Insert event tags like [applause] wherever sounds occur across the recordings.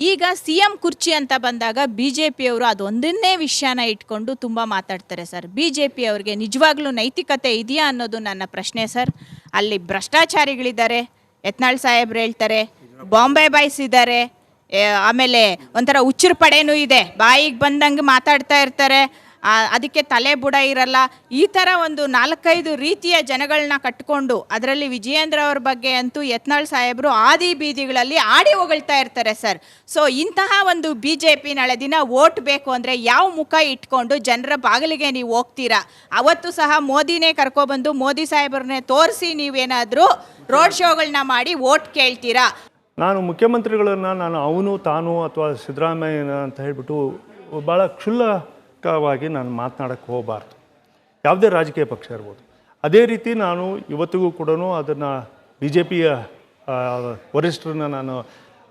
ಈಗ C M ಕುರ್ಚಿ ಅಂತ ಬಂದಾಗ ಬಿ ಜೆ ಪಿಯವರು ಅದೊಂದನ್ನೇ ವಿಷಯನ ಇಟ್ಕೊಂಡು ತುಂಬ ಮಾತಾಡ್ತಾರೆ ಸರ್. ಬಿ ಜೆ ಪಿಯವ್ರಿಗೆ ನಿಜವಾಗ್ಲೂ ನೈತಿಕತೆ ಇದೆಯಾ ಅನ್ನೋದು ನನ್ನ ಪ್ರಶ್ನೆ ಸರ್. ಅಲ್ಲಿ ಭ್ರಷ್ಟಾಚಾರಿಗಳಿದ್ದಾರೆ, ಯತ್ನಾಳ್ ಸಾಹೇಬ್ರು ಹೇಳ್ತಾರೆ, ಬಾಂಬೆ ಬಾಯ್ಸ್ ಇದ್ದಾರೆ ಆಮೇಲೆ ಒಂಥರ ಹುಚ್ಚರು ಪಡೆನೂ ಇದೆ, ಬಾಯಿಗೆ ಬಂದಂಗೆ ಮಾತಾಡ್ತಾ ಇರ್ತಾರೆ ಅದಕ್ಕೆ ತಲೆ ಬುಡ ಇರಲ್ಲ. ಈ ಥರ ಒಂದು ನಾಲ್ಕೈದು ರೀತಿಯ ಜನಗಳನ್ನ ಕಟ್ಕೊಂಡು ಅದರಲ್ಲಿ ವಿಜಯೇಂದ್ರ ಅವ್ರ ಬಗ್ಗೆ ಅಂತೂ ಯತ್ನಾಳ್ ಸಾಹೇಬರು ಆದಿ ಬೀದಿಗಳಲ್ಲಿ ಆಡಿ ಹೊಗಳ್ತಾ ಇರ್ತಾರೆ ಸರ್. ಸೊ ಇಂತಹ ಒಂದು ಬಿ ಜೆ ಪಿ ನಾಳೆ ದಿನ ವೋಟ್ ಬೇಕು ಅಂದರೆ ಯಾವ ಮುಖ ಇಟ್ಕೊಂಡು ಜನರ ಬಾಗಿಲಿಗೆ ನೀವು ಹೋಗ್ತೀರಾ? ಅವತ್ತು ಸಹ ಮೋದಿನೇ ಕರ್ಕೊಬಂದು ಮೋದಿ ಸಾಹೇಬರನ್ನೇ ತೋರಿಸಿ ನೀವೇನಾದರೂ ರೋಡ್ ಶೋಗಳನ್ನ ಮಾಡಿ ವೋಟ್ ಕೇಳ್ತೀರಾ? ನಾನು ಮುಖ್ಯಮಂತ್ರಿಗಳನ್ನು ನಾನು ಅವನು ತಾನು ಅಥವಾ ಸಿದ್ದರಾಮಯ್ಯನ ಅಂತ ಹೇಳಿಬಿಟ್ಟು ಭಾಳ ಕ್ಷುಲ್ಲಕವಾಗಿ ನಾನು ಮಾತನಾಡೋಕ್ಕೆ ಹೋಗಬಾರ್ದು. ಯಾವುದೇ ರಾಜಕೀಯ ಪಕ್ಷ ಇರ್ಬೋದು. ಅದೇ ರೀತಿ ನಾನು ಇವತ್ತಿಗೂ ಕೂಡ ಅದನ್ನು ಬಿ ಜೆ ಪಿಯ ವರಿಷ್ಠರನ್ನ ನಾನು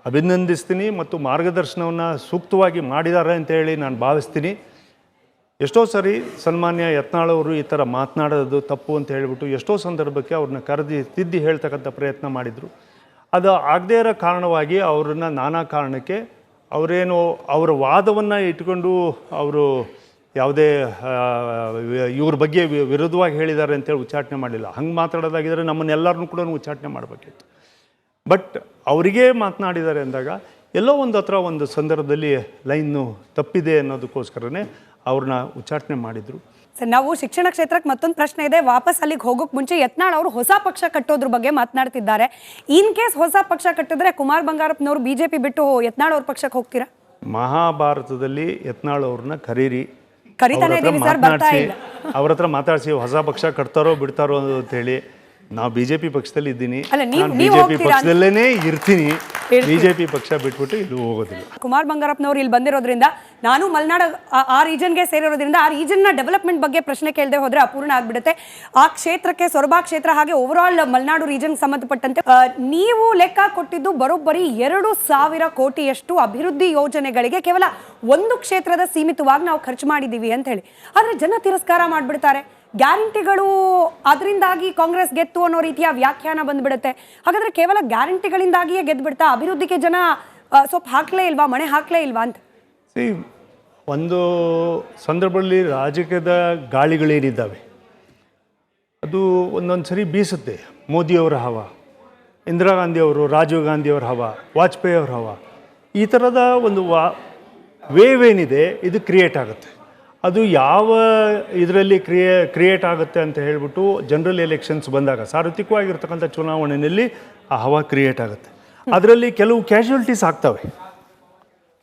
ಅಭಿನಂದಿಸ್ತೀನಿ ಮತ್ತು ಮಾರ್ಗದರ್ಶನವನ್ನು ಸೂಕ್ತವಾಗಿ ಮಾಡಿದ್ದಾರೆ ಅಂತ ಹೇಳಿ ನಾನು ಭಾವಿಸ್ತೀನಿ. ಎಷ್ಟೋ ಸರಿ ಸನ್ಮಾನ್ಯ ಯತ್ನಾಳವರು ಈ ಥರ ಮಾತನಾಡೋದು ತಪ್ಪು ಅಂತ ಹೇಳಿಬಿಟ್ಟು ಎಷ್ಟೋ ಸಂದರ್ಭಕ್ಕೆ ಅವ್ರನ್ನ ಕರೆದಿ, ತಿದ್ದಿ ಹೇಳ್ತಕ್ಕಂಥ ಪ್ರಯತ್ನ ಮಾಡಿದರು. ಅದು ಆಗದೇ ಇರೋ ಕಾರಣವಾಗಿ ಅವ್ರನ್ನ ನಾನಾ ಕಾರಣಕ್ಕೆ ಅವರೇನು ಅವರ ವಾದವನ್ನು ಇಟ್ಕೊಂಡು ಅವರು ಯಾವುದೇ ಇವ್ರ ಬಗ್ಗೆ ವಿರುದ್ಧವಾಗಿ ಹೇಳಿದ್ದಾರೆ ಅಂತೇಳಿ ಉಚ್ಚಾಟನೆ ಮಾಡಲಿಲ್ಲ. ಹಂಗೆ ಮಾತಾಡೋದಾಗಿದ್ದರೆ ನಮ್ಮನ್ನೆಲ್ಲರನ್ನೂ ಕೂಡ ಉಚ್ಚಾಟನೆ ಮಾಡಬೇಕಿತ್ತು. ಬಟ್ ಅವರಿಗೆ ಮಾತನಾಡಿದ್ದಾರೆ ಅಂದಾಗ ಎಲ್ಲೋ ಒಂದು ಹತ್ರ ಒಂದು ಸಂದರ್ಭದಲ್ಲಿ ಲೈನು ತಪ್ಪಿದೆ ಅನ್ನೋದಕ್ಕೋಸ್ಕರನೇ ಅವ್ರನ್ನ ಉಚ್ಚಾಟನೆ ಮಾಡಿದರು. ಸರ್ ನಾವು ಶಿಕ್ಷಣ ಕ್ಷೇತ್ರಕ್ಕೆ ಮತ್ತೊಂದು ಪ್ರಶ್ನೆ ಇದೆ. ವಾಪಸ್ ಅಲ್ಲಿಗೆ ಹೋಗೋಕೆ ಮುಂಚೆ ಯತ್ನಾಳ್ ಅವರು ಹೊಸ ಪಕ್ಷ ಕಟ್ಟೋದ್ರ ಬಗ್ಗೆ ಮಾತನಾಡ್ತಿದ್ದಾರೆ. ಇನ್ ಕೇಸ್ ಹೊಸ ಪಕ್ಷ ಕಟ್ಟಿದ್ರೆ ಕುಮಾರ್ ಬಂಗಾರಪ್ಪನವರು ಬಿಜೆಪಿ ಬಿಟ್ಟು ಯತ್ನಾಳ್ ಅವ್ರ ಪಕ್ಷಕ್ಕೆ ಹೋಗ್ತೀರಾ? ಮಹಾಭಾರತದಲ್ಲಿ ಯತ್ನಾಳ್ ಅವ್ರನ್ನ ಕರೀರಿ. ಕರೀತಾನೆ ಇದೀವಿ ಸರ್, ಬರ್ತಾ ಮಾತನಾಡ್ಸಿ ಇಲ್ಲ. ಅವ್ರ ಹತ್ರ ಮಾತಾಡಿಸಿ ಹೊಸ ಪಕ್ಷ ಕಟ್ತಾರೋ ಬಿಡ್ತಾರೋ ಅಂತ ಹೇಳಿ ನಾವು ಬಿ ಜೆ ಪಿ ಪಕ್ಷದಲ್ಲಿ ಇದ್ದೀನಿ ಅಲ್ಲ, ಪಕ್ಷದಲ್ಲೇನೆ ನಾನು ಬಿ ನೀವು ಜೆ ಪಿ ಹೋಗ್ತೀರಾ ಅಂತ- ಪಕ್ಷದಲ್ಲೇ ಇರ್ತೀನಿ ಇರ್ತೀರಿ. ಬಿ ಜೆ ಪಿ ಪಕ್ಷ ಬಿಟ್ಬಿಟ್ಟು ಇಲ್ಲಿ ಹೋಗೋದಿಲ್ಲ. ಕುಮಾರ್ ಬಂಗಾರಪ್ಪನವರು ಇಲ್ಲಿ ಬಂದಿರೋದ್ರಿಂದ ನಾನು ಮಲೆನಾಡ ಆ- ಆ ರೀಜನ್ಗೆ ಸೇರಿರೋದ್ರಿಂದ ಆ ರೀಜನ್ನ ಡೆವಲಪ್ಮೆಂಟ್ ಬಗ್ಗೆ ಪ್ರಶ್ನೆ ಕೇಳದೆ ಹೋದ್ರೆ ಅಪೂರ್ಣ ಆಗ್ಬಿಡುತ್ತೆ. ಆ ಕ್ಷೇತ್ರಕ್ಕೆ ಸೊರಬಾ ಕ್ಷೇತ್ರ ಹಾಗೆ ಓವರ್ ಆಲ್ ಮಲೆನಾಡು ರೀಜನ್ ಸಂಬಂಧಪಟ್ಟಂತೆ ನೀವು ಲೆಕ್ಕ ಕೊಟ್ಟಿದ್ದು ಬರೋಬ್ಬರಿ ಎರಡು ಸಾವಿರ ಕೋಟಿಯಷ್ಟು ಅಭಿವೃದ್ಧಿ ಯೋಜನೆಗಳಿಗೆ ಕೇವಲ ಒಂದು ಕ್ಷೇತ್ರದ ಸೀಮಿತವಾಗಿ ನಾವು ಖರ್ಚು ಮಾಡಿದ್ದೀವಿ ಅಂತ ಹೇಳಿ. ಆದ್ರೆ ಜನ ತಿರಸ್ಕಾರ ಮಾಡ್ಬಿಡ್ತಾರೆ. ಗ್ಯಾರಂಟಿಗಳು ಅದರಿಂದಾಗಿ ಕಾಂಗ್ರೆಸ್ ಗೆತ್ತು ಅನ್ನೋ ರೀತಿಯ ವ್ಯಾಖ್ಯಾನ ಬಂದ್ಬಿಡುತ್ತೆ. ಹಾಗಾದ್ರೆ ಕೇವಲ ಗ್ಯಾರಂಟಿಗಳಿಂದಾಗಿಯೇ ಗೆದ್ಬಿಡ್ತಾ ಅಭಿವೃದ್ಧಿಗೆ ಜನ ಸೊಪ್ಪು ಹಾಕ್ಲೇ ಇಲ್ವಾ, ಮಣೆ ಹಾಕ್ಲೇ ಇಲ್ವಾ ಅಂತ? ಒಂದು ಸಂದರ್ಭದಲ್ಲಿ ರಾಜಕೀಯದ ಗಾಳಿಗಳೇನಿದ್ದಾವೆ? ಅದು ಒಂದೊಂದು ಸರಿ ಬೀಸುತ್ತೆ. ಮೋದಿಯವರ ಹವ, ಇಂದಿರಾ ಗಾಂಧಿಯವರು, ರಾಜೀವ್ ಗಾಂಧಿಯವರ ಹವ ವಾಜಪೇಯಿ ಅವರ ಹವ, ಈ ಥರದ ಒಂದು ವಾ ವೇವ್ ಏನಿದೆ, ಇದು ಕ್ರಿಯೇಟ್ ಆಗುತ್ತೆ. ಅದು ಯಾವ ಇದರಲ್ಲಿ ಕ್ರಿಯೇ, ಕ್ರಿಯೇಟ್ ಆಗುತ್ತೆ ಅಂತ ಹೇಳಿಬಿಟ್ಟು ಜನರಲ್ ಎಲೆಕ್ಷನ್ಸ್ ಬಂದಾಗ, ಸಾರ್ವತ್ರಿಕವಾಗಿರ್ತಕ್ಕಂಥ ಚುನಾವಣೆಯಲ್ಲಿ ಆ ಹವಾ ಕ್ರಿಯೇಟ್ ಆಗುತ್ತೆ. ಅದರಲ್ಲಿ ಕೆಲವು ಕ್ಯಾಶುಯಲ್ಟೀಸ್ ಆಗ್ತವೆ.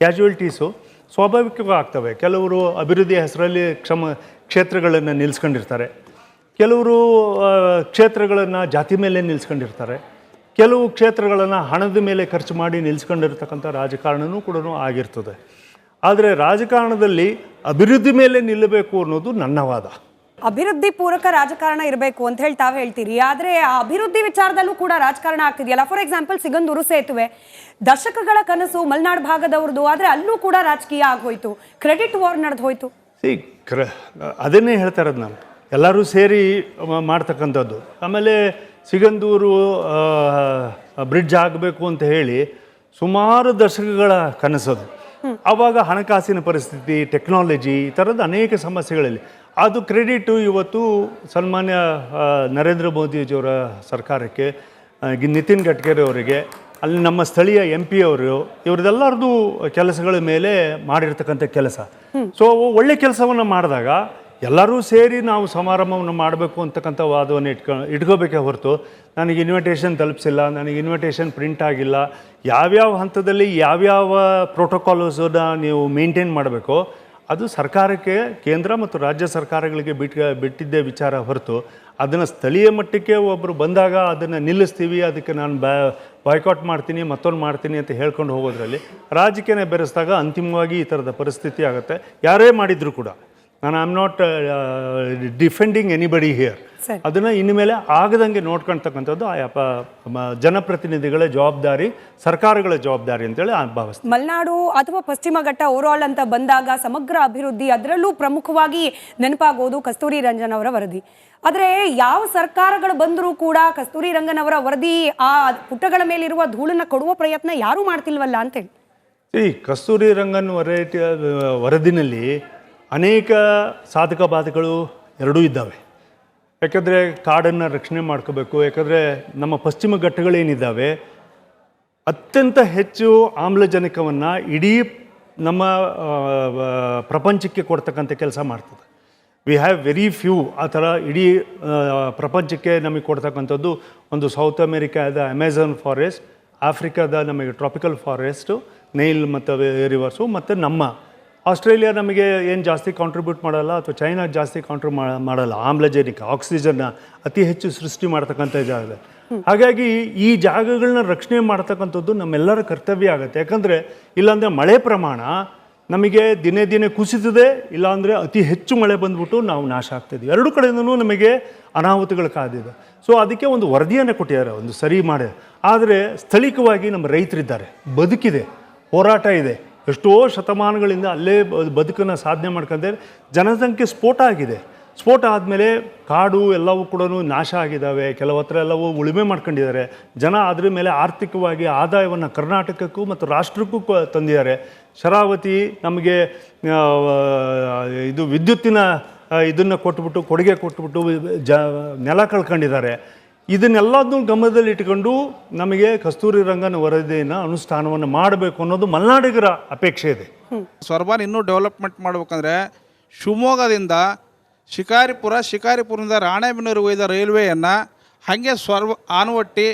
ಕ್ಯಾಶುಯಲ್ಟೀಸು ಸ್ವಾಭಾವಿಕವಾಗಿ ಆಗ್ತವೆ ಕೆಲವರು ಅಭಿವೃದ್ಧಿಯ ಹೆಸರಲ್ಲಿ ಕ್ಷಮ, ಕ್ಷೇತ್ರಗಳನ್ನು ನಿಲ್ಲಿಸ್ಕೊಂಡಿರ್ತಾರೆ ಕೆಲವರು ಕ್ಷೇತ್ರಗಳನ್ನು ಜಾತಿ ಮೇಲೆ ನಿಲ್ಲಿಸ್ಕೊಂಡಿರ್ತಾರೆ ಕೆಲವು ಕ್ಷೇತ್ರಗಳನ್ನು ಹಣದ ಮೇಲೆ ಖರ್ಚು ಮಾಡಿ ನಿಲ್ಲಿಸ್ಕೊಂಡಿರ್ತಕ್ಕಂಥ ರಾಜಕಾರಣನೂ ಕೂಡ ಆಗಿರ್ತದೆ. ಆದರೆ ರಾಜಕಾರಣದಲ್ಲಿ ಅಭಿವೃದ್ಧಿ ಮೇಲೆ ನಿಲ್ಲಬೇಕು ಅನ್ನೋದು ನನ್ನ ವಾದ. ಅಭಿವೃದ್ಧಿ ಪೂರಕ ರಾಜಕಾರಣ ಇರಬೇಕು ಅಂತ ಹೇಳಿ ತಾವು ಹೇಳ್ತೀರಿ. ಆದ್ರೆ ಆ ಅಭಿವೃದ್ಧಿ ವಿಚಾರದಲ್ಲೂ ಕೂಡ ರಾಜಕಾರಣ ಆಗ್ತಿದೆಯಲ್ಲ? ಫಾರ್ ಎಕ್ಸಾಂಪಲ್ ಸಿಗಂದೂರು ಸೇತುವೆ. ದಶಕಗಳ ಕನಸು ಮಲೆನಾಡು ಭಾಗದವ್ರದ್ದು ಆದ್ರೆ ಅಲ್ಲೂ ಕೂಡ ರಾಜಕೀಯ ಆಗೋಯ್ತು. ಕ್ರೆಡಿಟ್ ವಾರ್ ನಡೆದು ಹೋಯ್ತು. ಕ್ರ ಅದನ್ನೇ ಹೇಳ್ತಾ ಇರೋದು ನಾನು. ಎಲ್ಲರೂ ಸೇರಿ ಮಾಡ್ತಕ್ಕಂಥದ್ದು. ಆಮೇಲೆ ಸಿಗಂದೂರು ಬ್ರಿಡ್ಜ್ ಆಗಬೇಕು ಅಂತ ಹೇಳಿ ಸುಮಾರು ದಶಕಗಳ ಕನಸದು. ಆವಾಗ ಹಣಕಾಸಿನ ಪರಿಸ್ಥಿತಿ ಟೆಕ್ನಾಲಜಿ ಈ ಥರದ ಅನೇಕ ಸಮಸ್ಯೆಗಳಲ್ಲಿ. ಅದು ಕ್ರೆಡಿಟು ಇವತ್ತು ಸನ್ಮಾನ್ಯ ನರೇಂದ್ರ ಮೋದಿಜಿಯವರ ಸರ್ಕಾರಕ್ಕೆ ಗಿ- ನಿತಿನ್ ಗಡ್ಕರಿ ಅವರಿಗೆ ಅಲ್ಲಿ ನಮ್ಮ ಸ್ಥಳೀಯ ಎಂ ಪಿ ಅವರು ಇವ್ರದ್ದೆಲ್ಲರದು ಕೆಲಸಗಳ ಮೇಲೆ ಮಾಡಿರ್ತಕ್ಕಂಥ ಕೆಲಸ. ಸೊ ಒಳ್ಳೆ ಕೆಲಸವನ್ನು ಮಾಡಿದಾಗ ಎಲ್ಲರೂ ಸೇರಿ ನಾವು ಸಮಾರಂಭವನ್ನು ಮಾಡಬೇಕು ಅಂತಕ್ಕಂಥ ವಾದವನ್ನು ಇಟ್ಕೊ, ಇಟ್ಕೋಬೇಕೇ ಹೊರತು ನನಗೆ ಇನ್ವಿಟೇಷನ್ ತಲುಪಿಸಿಲ್ಲ, ನನಗೆ ಇನ್ವಿಟೇಷನ್ ಪ್ರಿಂಟ್ ಆಗಿಲ್ಲ. ಯಾವ್ಯಾವ ಹಂತದಲ್ಲಿ ಯಾವ್ಯಾವ ಪ್ರೋಟೋಕಾಲ್ಸನ್ನ ನೀವು ಮೇಂಟೈನ್ ಮಾಡಬೇಕು ಅದು ಸರ್ಕಾರಕ್ಕೆ, ಕೇಂದ್ರ ಮತ್ತು ರಾಜ್ಯ ಸರ್ಕಾರಗಳಿಗೆ ಬಿಟ್ ಬಿಟ್ಟಿದ್ದೇ ವಿಚಾರ ಹೊರತು ಅದನ್ನು ಸ್ಥಳೀಯ ಮಟ್ಟಕ್ಕೆ ಒಬ್ಬರು ಬಂದಾಗ ಅದನ್ನು ನಿಲ್ಲಿಸ್ತೀವಿ, ಅದಕ್ಕೆ ನಾನು ಬ್ಯಾ ಬಾಯ್ಕಾಟ್ ಮಾಡ್ತೀನಿ, ಮತ್ತೊಂದು ಮಾಡ್ತೀನಿ ಅಂತ ಹೇಳ್ಕೊಂಡು ಹೋಗೋದ್ರಲ್ಲಿ ರಾಜಕೀಯನೇ ಬೆರೆಸಿದಾಗ ಅಂತಿಮವಾಗಿ ಈ ಥರದ ಪರಿಸ್ಥಿತಿ ಆಗುತ್ತೆ. ಯಾರೇ ಮಾಡಿದರೂ ಕೂಡ. ನಾನು I am not defending anybody here. ಅದನ್ನು ಇನ್ಮೇಲೆ ಆಗದಂಗೆ ನೋಡ್ಕೊಳ್ತಕ್ಕಂಥದ್ದು ಆ ಜನಪ್ರತಿನಿಧಿಗಳ ಜವಾಬ್ದಾರಿ ಸರ್ಕಾರಗಳ ಜವಾಬ್ದಾರಿ ಅಂತೇಳಿ ಭಾವಿಸ್ತೀನಿ ಮಲೆನಾಡು ಅಥವಾ ಪಶ್ಚಿಮ ಘಟ್ಟ ಓವರ್ ಆಲ್ ಅಂತ ಬಂದಾಗ ಸಮಗ್ರ ಅಭಿವೃದ್ಧಿ ಅದರಲ್ಲೂ ಪ್ರಮುಖವಾಗಿ ನೆನಪಾಗೋದು ಕಸ್ತೂರಿ ರಂಜನ್ ಅವರ ವರದಿ. ಆದರೆ ಯಾವ ಸರ್ಕಾರಗಳು ಬಂದರೂ ಕೂಡ ಕಸ್ತೂರಿ ರಂಗನ್ ಅವರ ವರದಿ ಆ ಪುಟಗಳ ಮೇಲಿರುವ ಧೂಳನ್ನು ಕೊಡುವ ಪ್ರಯತ್ನ ಯಾರೂ ಮಾಡ್ತಿಲ್ವಲ್ಲ ಅಂತೇಳಿ. ಈ ಕಸ್ತೂರಿ ರಂಗನ್ ವರೈಟಿ ವರದಿನಲ್ಲಿ ಅನೇಕ ಸಾಧಕ ಬಾಧಕಗಳು ಎರಡೂ ಇದ್ದಾವೆ. ಯಾಕಂದರೆ ಕಾಡನ್ನು ರಕ್ಷಣೆ ಮಾಡ್ಕೋಬೇಕು, ಯಾಕಂದರೆ ನಮ್ಮ ಪಶ್ಚಿಮ ಘಟ್ಟಗಳೇನಿದ್ದಾವೆ, ಅತ್ಯಂತ ಹೆಚ್ಚು ಆಮ್ಲಜನಕವನ್ನು ಇಡೀ ನಮ್ಮ ಪ್ರಪಂಚಕ್ಕೆ ಕೊಡ್ತಕ್ಕಂಥ ಕೆಲಸ ಮಾಡ್ತದೆ. ವಿ ಹ್ಯಾವ್ ವೆರಿ ಫ್ಯೂ ಆ ಥರ ಇಡೀ ಪ್ರಪಂಚಕ್ಕೆ ನಮಗೆ ಕೊಡ್ತಕ್ಕಂಥದ್ದು ಒಂದು ಸೌತ್ ಅಮೇರಿಕಾದ ಅಮೆಝಾನ್ ಫಾರೆಸ್ಟ್ ಆಫ್ರಿಕಾದ ನಮಗೆ ಟ್ರಾಪಿಕಲ್ ಫಾರೆಸ್ಟು ನೈಲ್ ಮತ್ತು ರಿವರ್ಸು ಮತ್ತು ನಮ್ಮ ಆಸ್ಟ್ರೇಲಿಯಾ ನಮಗೆ ಏನು ಜಾಸ್ತಿ ಕಾಂಟ್ರಿಬ್ಯೂಟ್ ಮಾಡಲ್ಲ ಅಥವಾ ಚೈನಾ ಜಾಸ್ತಿ ಕಾಂಟ್ರಿಬ್ಯೂಟ್ ಮಾಡಲ್ಲ. ಆಮ್ಲಜನಕ ಆಕ್ಸಿಜನ್ನ ಅತಿ ಹೆಚ್ಚು ಸೃಷ್ಟಿ ಮಾಡ್ತಕ್ಕಂಥ ಜಾಗ. ಹಾಗಾಗಿ ಈ ಜಾಗಗಳನ್ನ ರಕ್ಷಣೆ ಮಾಡ್ತಕ್ಕಂಥದ್ದು ನಮ್ಮೆಲ್ಲರ ಕರ್ತವ್ಯ ಆಗುತ್ತೆ. ಯಾಕಂದರೆ ಇಲ್ಲಾಂದರೆ ಮಳೆ ಪ್ರಮಾಣ ನಮಗೆ ದಿನೇ ದಿನೇ ಕುಸಿತದೆ, ಇಲ್ಲಾಂದರೆ ಅತಿ ಹೆಚ್ಚು ಮಳೆ ಬಂದ್ಬಿಟ್ಟು ನಾವು ನಾಶ ಆಗ್ತಿದ್ವಿ ಎರಡು ಕಡೆಯಿಂದನೂ ನಮಗೆ ಅನಾಹುತಗಳು ಕಾದಿದೆ. ಸೊ ಅದಕ್ಕೆ ಒಂದು ವರದಿಯನ್ನು ಕೊಟ್ಟಿದ್ದಾರೆ, ಒಂದು ಸರಿ ಮಾಡಿ. ಆದರೆ ಸ್ಥಳೀಯವಾಗಿ ನಮ್ಮ ರೈತರಿದ್ದಾರೆ. ಬದುಕಿದೆ, ಹೋರಾಟ ಇದೆ. ಎಷ್ಟೋ ಶತಮಾನಗಳಿಂದ ಅಲ್ಲೇ ಬದುಕನ್ನು ಸಾಧನೆ ಮಾಡ್ಕೊಂಡೆ. ಜನಸಂಖ್ಯೆ ಸ್ಫೋಟ ಆಗಿದೆ. ಸ್ಫೋಟ ಆದಮೇಲೆ ಕಾಡು ಎಲ್ಲವೂ ಕೂಡ ನಾಶ ಆಗಿದ್ದಾವೆ. ಕೆಲವು ಹತ್ರ ಎಲ್ಲವೂ ಉಳುಮೆ ಮಾಡ್ಕೊಂಡಿದ್ದಾರೆ. ಜನ ಅದ್ರ ಮೇಲೆ ಆರ್ಥಿಕವಾಗಿ ಆದಾಯವನ್ನು ಕರ್ನಾಟಕಕ್ಕೂ ಮತ್ತು ರಾಷ್ಟ್ರಕ್ಕೂ ತಂದಿದ್ದಾರೆ. ಶರಾವತಿ ನಮಗೆ ಇದು ವಿದ್ಯುತ್ತಿನ ಇದನ್ನು ಕೊಟ್ಬಿಟ್ಟು, ಕೊಡುಗೆ ಕೊಟ್ಬಿಟ್ಟು, ಜ, ನೆಲ ಕಳ್ಕೊಂಡಿದ್ದಾರೆ. ಇದನ್ನೆಲ್ಲದನ್ನು ಗಮನದಲ್ಲಿ ಇಟ್ಕೊಂಡು ನಮಗೆ ಕಸ್ತೂರಿ ರಂಗನ ವರದಿಯನ್ನು ಅನುಷ್ಠಾನವನ್ನು ಮಾಡಬೇಕು ಅನ್ನೋದು ಮಲೆನಾಡಿಗರ ಅಪೇಕ್ಷೆ ಇದೆ. ಸೊರಬಾನ್ ಇನ್ನೂ ಡೆವಲಪ್ಮೆಂಟ್ ಮಾಡಬೇಕಂದ್ರೆ ಶಿವಮೊಗ್ಗದಿಂದ ಶಿಕಾರಿಪುರ, ಶಿಕಾರಿಪುರದಿಂದ ರಾಣೆಬೆನ್ನೂರು ಒಯ್ದ ರೈಲ್ವೆಯನ್ನು ಹಾಗೆ ಸ್ವರ್ವ ಆನವಟ್ಟಿ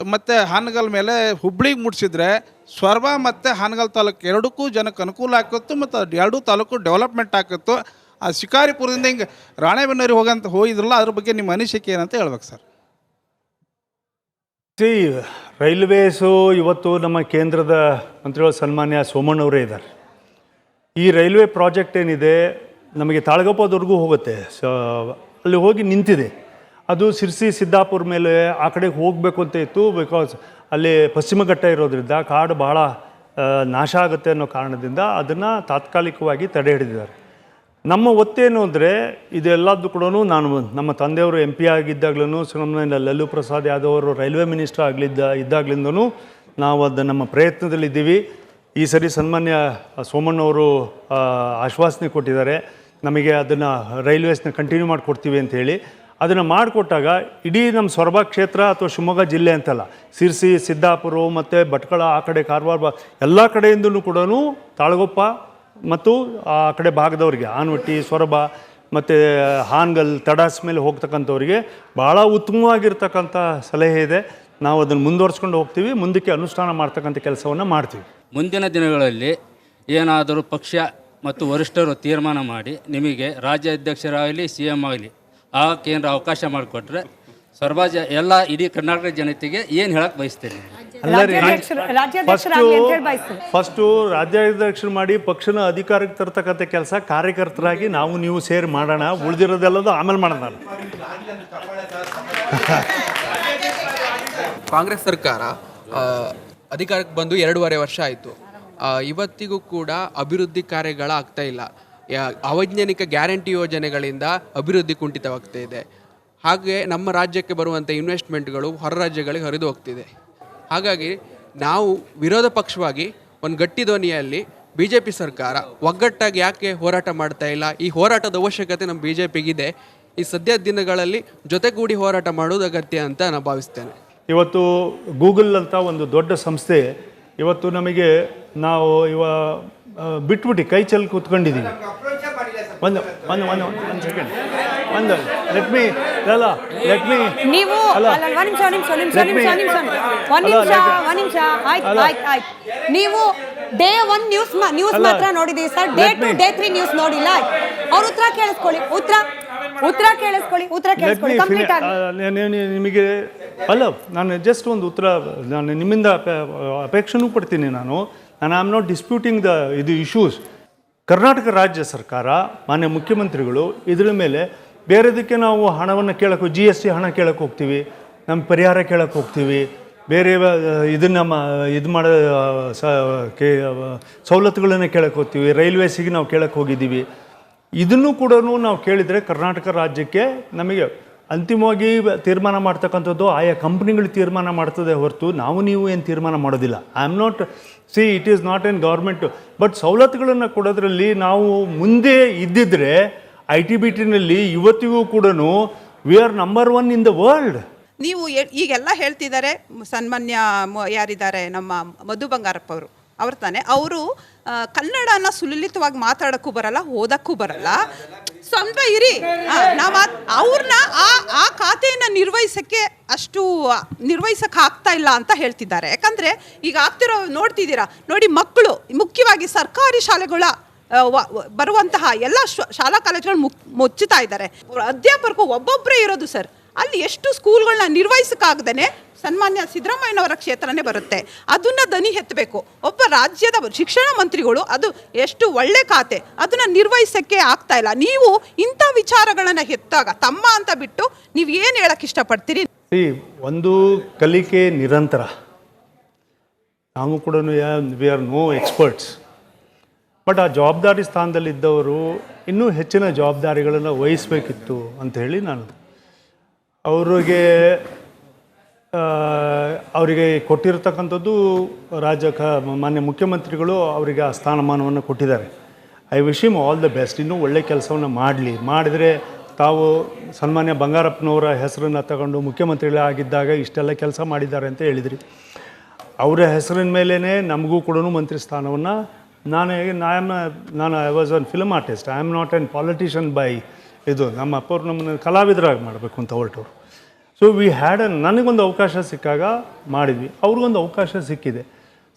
ಮತ್ತು ಹಾನಗಲ್ ಮೇಲೆ ಹುಬ್ಳಿಗೆ ಮುಟ್ಸಿದ್ರೆ ಸ್ವರ್ಬ ಮತ್ತು ಹಾನಗಲ್ ತಾಲೂಕು ಎರಡಕ್ಕೂ ಜನಕ್ಕೆ ಅನುಕೂಲ ಆಕಿತ್ತು ಮತ್ತು ಎರಡೂ ತಾಲೂಕು ಡೆವಲಪ್ಮೆಂಟ್ ಆಕಿತ್ತು ಆ ಶಿಕಾರಿಪುರದಿಂದ ಹಿಂಗೆ ರಾಣೆಬೆನ್ನೂರಿಗೆ ಹೋಗಂತ ಹೋಗಿದ್ರಲ್ಲ, ಅದ್ರ ಬಗ್ಗೆ ನಿಮ್ಮ ಅನಿಸಿಕೆ ಏನಂತ ಹೇಳ್ಬೇಕು ಸರ್? ಸಿ ರೈಲ್ವೇಸು ಇವತ್ತು ನಮ್ಮ ಕೇಂದ್ರದ ಮಂತ್ರಿಗಳ ಸನ್ಮಾನ್ಯ ಸೋಮಣ್ಣವರೇ ಇದ್ದಾರೆ. ಈ ರೈಲ್ವೆ ಪ್ರಾಜೆಕ್ಟ್ ಏನಿದೆ, ನಮಗೆ ತಾಳಗಪ್ಪದವರೆಗೂ ಹೋಗುತ್ತೆ. ಸ, ಅಲ್ಲಿ ಹೋಗಿ ನಿಂತಿದೆ. ಅದು ಸಿರ್ಸಿ, ಸಿದ್ದಾಪುರ ಮೇಲೆ ಆ ಕಡೆಗೆ ಹೋಗಬೇಕು ಅಂತ ಇತ್ತು ಬಿಕಾಸ್ ಅಲ್ಲಿ ಪಶ್ಚಿಮ ಘಟ್ಟ ಇರೋದ್ರಿಂದ ಕಾಡು ಬಹಳ ನಾಶ ಆಗುತ್ತೆ ಅನ್ನೋ ಕಾರಣದಿಂದ ಅದನ್ನು ತಾತ್ಕಾಲಿಕವಾಗಿ ತಡೆ ಹಿಡಿದಿದ್ದಾರೆ. ನಮ್ಮ ಒತ್ತೇನು ಅಂದರೆ ಇದೆಲ್ಲದೂ ಕೂಡ ನಾನು ನಮ್ಮ ತಂದೆಯವರು ಎಂ ಪಿ ಆಗಿದ್ದಾಗ್ಲೂ ಸುಮ್ಮನೆ ಲಲ್ಲು ಪ್ರಸಾದ್ ಯಾದವ್ ಅವರು ರೈಲ್ವೆ ಮಿನಿಸ್ಟರ್ ಆಗಲಿದ್ದ, ಇದ್ದಾಗ್ಲಿಂದನೂ ನಾವು ಅದು ನಮ್ಮ ಪ್ರಯತ್ನದಲ್ಲಿದ್ದೀವಿ. ಈ ಸರಿ ಸನ್ಮಾನ್ಯ ಸೋಮಣ್ಣವರು ಆಶ್ವಾಸನೆ ಕೊಟ್ಟಿದ್ದಾರೆ. ನಮಗೆ ಅದನ್ನು ರೈಲ್ವೇಸ್ನ ಕಂಟಿನ್ಯೂ ಮಾಡಿಕೊಡ್ತೀವಿ ಅಂತ ಹೇಳಿ. ಅದನ್ನು ಮಾಡಿಕೊಟ್ಟಾಗ ಇಡೀ ನಮ್ಮ ಸೊರಬ ಕ್ಷೇತ್ರ ಅಥವಾ ಶಿವಮೊಗ್ಗ ಜಿಲ್ಲೆ ಅಂತಲ್ಲ, ಸಿರ್ಸಿ, ಸಿದ್ದಾಪುರ ಮತ್ತು ಭಟ್ಕಳ, ಆ ಕಡೆ ಕಾರವಾರ, ಎಲ್ಲ ಕಡೆಯಿಂದಲೂ ಕೂಡ ತಾಳಗೊಪ್ಪ ಮತ್ತು ಆ ಕಡೆ ಭಾಗದವರಿಗೆ, ಆನ್ವಟ್ಟಿ, ಸೊರಬ ಮತ್ತು ಹಾನ್ಗಲ್, ತಡಾಸ್ ಮೇಲೆ ಹೋಗ್ತಕ್ಕಂಥವ್ರಿಗೆ ಭಾಳ ಉತ್ತಮವಾಗಿರ್ತಕ್ಕಂಥ ಸಲಹೆ ಇದೆ ನಾವು ಅದನ್ನು ಮುಂದುವರ್ಸ್ಕೊಂಡು ಹೋಗ್ತೀವಿ, ಮುಂದಕ್ಕೆ ಅನುಷ್ಠಾನ ಮಾಡ್ತಕ್ಕಂಥ ಕೆಲಸವನ್ನು ಮಾಡ್ತೀವಿ ಮುಂದಿನ ದಿನಗಳಲ್ಲಿ ಏನಾದರೂ ಪಕ್ಷ ಮತ್ತು ವರಿಷ್ಠರು ತೀರ್ಮಾನ ಮಾಡಿ, ನಿಮಗೆ ರಾಜ್ಯಾಧ್ಯಕ್ಷರಾಗಲಿ, ಸಿ ಎಂ ಆಗಲಿ, ಆ ಕೇಂದ್ರ ಅವಕಾಶ ಮಾಡಿಕೊಟ್ರೆ, ಸರ್ವಾಜ, ಎಲ್ಲ ಇಡೀ ಕರ್ನಾಟಕ ಜನತೆಗೆ ಏನು ಹೇಳಕ್ಕೆ ಬಯಸ್ತೀನಿ. ಫಸ್ಟು ರಾಜ್ಯಾಧ್ಯಕ್ಷರು ಮಾಡಿ ಪಕ್ಷನ ಅಧಿಕಾರಕ್ಕೆ ತರ್ತಕ್ಕಂಥ ಕೆಲಸ ಕಾರ್ಯಕರ್ತರಾಗಿ ನಾವು ನೀವು ಸೇರಿ ಮಾಡೋಣ ಉಳಿದಿರೋದೆಲ್ಲದು ಆಮೇಲೆ ಮಾಡೋಣ [laughs] ಕಾಂಗ್ರೆಸ್ ಸರ್ಕಾರ ಆ, ಅಧಿಕಾರಕ್ಕೆ ಬಂದು ಎರಡೂವರೆ ವರ್ಷ ಆಯಿತು. ಇವತ್ತಿಗೂ ಕೂಡ ಅಭಿವೃದ್ಧಿ ಕಾರ್ಯಗಳ ಆಗ್ತಾ ಇಲ್ಲ. ಯಾ- ಅವೈಜ್ಞಾನಿಕ ಗ್ಯಾರಂಟಿ ಯೋಜನೆಗಳಿಂದ ಅಭಿವೃದ್ಧಿ ಕುಂಠಿತವಾಗ್ತಾ ಇದೆ. ಹಾಗೆ ನಮ್ಮ ರಾಜ್ಯಕ್ಕೆ ಬರುವಂಥ ಇನ್ವೆಸ್ಟ್ಮೆಂಟ್ಗಳು ಹೊರ ರಾಜ್ಯಗಳಿಗೆ ಹರಿದು ಹೋಗ್ತಿದೆ. ಹಾಗಾಗಿ ನಾವು ವಿರೋಧ ಪಕ್ಷವಾಗಿ ಒಂದು ಗಟ್ಟಿ ಧ್ವನಿಯಲ್ಲಿ ಬಿ ಜೆ ಪಿ ಸರ್ಕಾರ ಒಗ್ಗಟ್ಟಾಗಿ ಯಾಕೆ ಹೋರಾಟ ಮಾಡ್ತಾ ಇಲ್ಲ? ಈ ಹೋರಾಟದ ಅವಶ್ಯಕತೆ ನಮ್ಮ ಬಿ ಜೆ ಪಿಗಿದೆ ಈ ಸದ್ಯ ದಿನಗಳಲ್ಲಿ ಜೊತೆಗೂಡಿ ಹೋರಾಟ ಮಾಡೋದು ಅಗತ್ಯ ಅಂತ ನಾನು ಭಾವಿಸ್ತೇನೆ. ಇವತ್ತು ಗೂಗಲ್ ಅಂತ ಒಂದು ದೊಡ್ಡ ಸಂಸ್ಥೆ, ಇವತ್ತು ನಮಗೆ ನಾವು ಇವ ಬಿಟ್ಬಿಟ್ಟು ಕೈ ಚೆಲ್ಲಿ ಕೂತ್ಕೊಂಡಿದ್ದೀವಿ ಒಂದು ಒಂದು ಒಂದು ಒಂದು ಸೆಕೆಂಡ್ ಒಂದು ಲೆಟ್ ಮೀ ಅಲ್ಲ ಲೆಟ್ ಮೀ ನೀವು ನಿಮಿಷ ನಿಮಿಷ ನಿಮಿಷ ನಿಮಿಷ me- ನಿಮಿಷ ಒಂದ್ ಅಲ್ಲ, ನಿಮಿಷ let- ಒಂದ್ ನಿಮಿಷ ಆಯ್ತು ಆಯ್ತು ಆಯ್ತು. ನೀವು ಡೇ ಒನ್ ನ್ಯೂಸ್ ನ್ಯೂಸ್ ಮಾತ್ರ ನೋಡಿದೀವಿ sir. Day to day three news ನೋಡಿಲ್ಲ. ಅವ್ರ ಉತ್ತರ ಕೇಳಿಸ್ಕೊಳ್ಳಿ ಉತ್ತರ ಉತ್ತರ ಕೇಳಿಸ್ಕೊಳ್ಳಿ ಉತ್ತರ ಕೇಳಿಸ್ಕೊಳ್ಳಿ. ಕಂಪ್ಲೀಟ್ ನಿಮಗೆ ಅಲ್ಲ ನಾನು ಜಸ್ಟ್ ಒಂದು ಉತ್ತರ ನಾನು ನಿಮ್ಮಿಂದ ಅಪೇ- ಅಪೇಕ್ಷೆನೂ ಪಡ್ತೀನಿ ನಾನು. ನಾನು I am not disputing the ಇದು ಇಶ್ಯೂಸ್ ಕರ್ನಾಟಕ ರಾಜ್ಯ ಸರ್ಕಾರ, ಮಾನ್ಯ ಮುಖ್ಯಮಂತ್ರಿಗಳು ಇದರ ಮೇಲೆ ಬೇರೆದಕ್ಕೆ ನಾವು ಹಣವನ್ನು ಕೇಳಕ್ಕೆ ಜಿ ಎಸ್ ಟಿ ಹಣ ಕೇಳಕ್ಕೆ ಹೋಗ್ತೀವಿ ನಮ್ಮ ಪರಿಹಾರ ಕೇಳಕ್ಕೆ ಹೋಗ್ತೀವಿ, ಬೇರೆ ಇದನ್ನು ಮ, ಇದು ಮಾಡೋ ಕೆ, ಸವಲತ್ತುಗಳನ್ನು ಕೇಳಕ್ಕೆ ಹೋಗ್ತೀವಿ, ರೈಲ್ವೇಸಿಗೆ ನಾವು ಕೇಳಕ್ಕೆ ಹೋಗಿದ್ದೀವಿ. ಇದನ್ನು ಕೂಡ ನಾವು ಕೇಳಿದರೆ ಕರ್ನಾಟಕ ರಾಜ್ಯಕ್ಕೆ ನಮಗೆ ಅಂತಿಮವಾಗಿ ತೀರ್ಮಾನ ಮಾಡ್ತಕ್ಕಂಥದ್ದು ಆಯಾ ಕಂಪ್ನಿಗಳು ತೀರ್ಮಾನ ಮಾಡ್ತದೆ ಹೊರತು ನಾವು ನೀವು ಏನು ತೀರ್ಮಾನ ಮಾಡೋದಿಲ್ಲ. I am not see it is not an government but ಸವಲತ್ತುಗಳನ್ನು ಕೊಡೋದ್ರಲ್ಲಿ ನಾವು ಮುಂದೆ ಇದ್ದಿದ್ರೆ ಐ ಟಿ ಬಿ ಟಿನಲ್ಲಿ ಇವತ್ತಿಗೂ ಕೂಡ we are number one in the world ನೀವು ಈಗೆಲ್ಲ ಹೇಳ್ತಿದ್ದಾರೆ, ಸನ್ಮಾನ್ಯ ಯಾರಿದ್ದಾರೆ, ನಮ್ಮ ಮಧು ಬಂಗಾರಪ್ಪ ಅವರು. ಅವ್ರು ತಾನೆ. ಅವರು ಕನ್ನಡನ ಸುಲಲಿತವಾಗಿ ಮಾತಾಡೋಕ್ಕೂ ಬರಲ್ಲ, ಓದೋಕ್ಕೂ ಬರಲ್ಲ. ಸ್ವಲ್ಪ ಇರಿ. ನಾವು ಅವ್ರನ್ನ ಆ ಆ ಖಾತೆಯನ್ನು ನಿರ್ವಹಿಸಕ್ಕೆ ಅಷ್ಟು ನಿರ್ವಹಿಸಕ್ಕೆ ಆಗ್ತಾ ಇಲ್ಲ ಅಂತ ಹೇಳ್ತಿದ್ದಾರೆ. ಯಾಕಂದ್ರೆ ಈಗ ಆಗ್ತಿರೋ, ನೋಡ್ತಿದ್ದೀರಾ? ನೋಡಿ ಮಕ್ಕಳು, ಮುಖ್ಯವಾಗಿ ಸರ್ಕಾರಿ ಶಾಲೆಗಳ ಬರುವಂತಹ ಎಲ್ಲ ಶಾಲಾ ಕಾಲೇಜುಗಳು ಮುಚ್ಚುತ್ತಾ ಇದ್ದಾರೆ. ಅಧ್ಯಾಪಕರು ಒಬ್ಬೊಬ್ಬರೇ ಇರೋದು ಸರ್. ಅಲ್ಲಿ ಎಷ್ಟು ಸ್ಕೂಲ್ಗಳನ್ನ ನಿರ್ವಹಿಸೋಕ್ಕಾಗ್ದೇ ಸನ್ಮಾನ್ಯ ಸಿದ್ದರಾಮಯ್ಯನವರ ಕ್ಷೇತ್ರನೇ ಬರುತ್ತೆ. ಅದನ್ನು ದನಿ ಎತ್ತಬೇಕು. ಒಬ್ಬ ರಾಜ್ಯದ ಶಿಕ್ಷಣ ಮಂತ್ರಿಗಳು ಅದು ಎಷ್ಟು ಒಳ್ಳೆ ಖಾತೆ. ಅದನ್ನು ನಿರ್ವಹಿಸೋಕ್ಕೆ ಆಗ್ತಾ ಇಲ್ಲ. ನೀವು ಇಂಥ ವಿಚಾರಗಳನ್ನು ಎತ್ತಾಗ, ತಮ್ಮ ಅಂತ ಬಿಟ್ಟು ನೀವು ಏನು ಹೇಳಕ್ಕೆ ಇಷ್ಟಪಡ್ತೀರಿ? ಒಂದು ಕಲಿಕೆ ನಿರಂತರ. ನಾವು ಕೂಡ we are no experts. But ಆ ಜವಾಬ್ದಾರಿ ಸ್ಥಾನದಲ್ಲಿದ್ದವರು ಇನ್ನೂ ಹೆಚ್ಚಿನ ಜವಾಬ್ದಾರಿಗಳನ್ನು ವಹಿಸಬೇಕಿತ್ತು ಅಂತ ಹೇಳಿ ನಾನು ಅವರಿಗೆ ಅವರಿಗೆ ಕೊಟ್ಟಿರತಕ್ಕಂಥದ್ದು ರಾಜ್ಯ ಕ, ಮಾನ್ಯ ಮುಖ್ಯಮಂತ್ರಿಗಳು ಅವರಿಗೆ ಆ ಸ್ಥಾನಮಾನವನ್ನು ಕೊಟ್ಟಿದ್ದಾರೆ. I wish him all the best ಇನ್ನೂ ಒಳ್ಳೆ ಕೆಲಸವನ್ನು ಮಾಡಲಿ. ಮಾಡಿದರೆ ತಾವು ಸನ್ಮಾನ್ಯ ಬಂಗಾರಪ್ಪನವರ ಹೆಸರನ್ನು ತಗೊಂಡು ಮುಖ್ಯಮಂತ್ರಿಗಳಾಗಿದ್ದಾಗ ಇಷ್ಟೆಲ್ಲ ಕೆಲಸ ಮಾಡಿದ್ದಾರೆ ಅಂತ ಹೇಳಿದಿರಿ. ಅವರ ಹೆಸರಿನ ಮೇಲೇ ನಮಗೂ ಕೂಡ ಮಂತ್ರಿ ಸ್ಥಾನವನ್ನು ನಾನು ನಾನು ನಾನು I was an film artist I am not an politician by ಇದು. ನಮ್ಮ ಅಪ್ಪವ್ರು ನಮ್ಮನ್ನು ಕಲಾವಿದರಾಗಿ ಮಾಡಬೇಕು ಅಂತ ಹೊರಟವರು. ಸೊ ವಿ ಹ್ಯಾಡ್ ಅನ್ ನನಗೊಂದು ಅವಕಾಶ ಸಿಕ್ಕಾಗ ಮಾಡಿದ್ವಿ. ಅವ್ರಿಗೊಂದು ಅವಕಾಶ ಸಿಕ್ಕಿದೆ.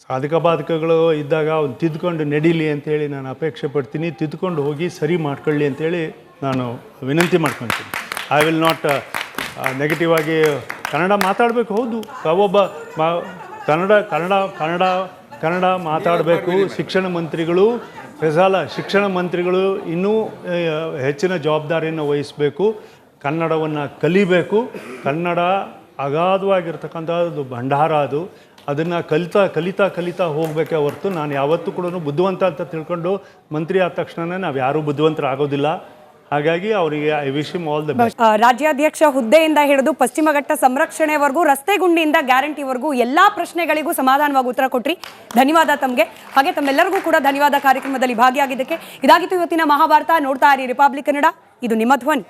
ಸಾಧಕ ಬಾಧಕಗಳು ಇದ್ದಾಗ ಅವ್ನು ತಿದ್ಕೊಂಡು ನಡೀಲಿ ಅಂತೇಳಿ ನಾನು ಅಪೇಕ್ಷೆ ಪಡ್ತೀನಿ. ತಿದ್ಕೊಂಡು ಹೋಗಿ ಸರಿ ಮಾಡ್ಕೊಳ್ಳಿ ಅಂತೇಳಿ ನಾನು ವಿನಂತಿ ಮಾಡ್ಕೊತೀನಿ. ಐ ವಿಲ್ ನಾಟ್ ನೆಗೆಟಿವ್ ಆಗಿ ಕನ್ನಡ ಮಾತಾಡಬೇಕು, ಹೌದು. ಒಬ್ಬ ಮ- ಕನ್ನಡ ಕನ್ನಡ ಕನ್ನಡ ಕನ್ನಡ ಮಾತಾಡಬೇಕು. ಶಿಕ್ಷಣ ಮಂತ್ರಿಗಳು ಪ್ರಸಾಲ ಶಿಕ್ಷಣ ಮಂತ್ರಿಗಳು ಇನ್ನೂ ಹೆಚ್ಚಿನ ಜವಾಬ್ದಾರಿಯನ್ನು ವಹಿಸಬೇಕು. ಕನ್ನಡವನ್ನು ಕಲಿಬೇಕು. ಕನ್ನಡ ಅಗಾಧವಾಗಿರ್ತಕ್ಕಂಥದ್ದು ಭಂಡಾರ ಅದು. ಅದನ್ನು ಕಲಿತಾ ಕಲಿತಾ ಕಲಿತಾ ಹೋಗಬೇಕೇ ಹೊರತು ನಾನು ಯಾವತ್ತೂ ಕೂಡ ಬುದ್ಧಿವಂತ ಅಂತ ತಿಳ್ಕೊಂಡು ಮಂತ್ರಿ ಆದ ತಕ್ಷಣನೇ ನಾವು ಯಾರೂ ಬುದ್ಧಿವಂತರಾಗೋದಿಲ್ಲ. ಹಾಗಾಗಿ ಅವರಿಗೆ I wish him all the best ರಾಜ್ಯಾಧ್ಯಕ್ಷ ಹುದ್ದೆಯಿಂದ ಹಿಡಿದು ಪಶ್ಚಿಮ ಘಟ್ಟ ಸಂರಕ್ಷಣೆವರೆಗೂ, ರಸ್ತೆ ಗುಂಡಿಯಿಂದ ಗ್ಯಾರಂಟಿವರೆಗೂ ಎಲ್ಲಾ ಪ್ರಶ್ನೆಗಳಿಗೂ ಸಮಾಧಾನವಾಗಿ ಉತ್ತರ ಕೊಟ್ರಿ. ಧನ್ಯವಾದ ತಮಗೆ. ಹಾಗೆ ತಮ್ಮೆಲ್ಲರಿಗೂ ಕೂಡ ಧನ್ಯವಾದ ಕಾರ್ಯಕ್ರಮದಲ್ಲಿ ಭಾಗಿಯಾಗಿದ್ದಕ್ಕೆ. ಇದಾಗಿತ್ತು ಇವತ್ತಿನ ಮಹಾಭಾರತ ನೋಡ್ತಾ ಇರಿ ರಿಪಬ್ಲಿಕ್ ಕನ್ನಡ. ಇದು ನಿಮ್ಮ ಧ್ವನಿ.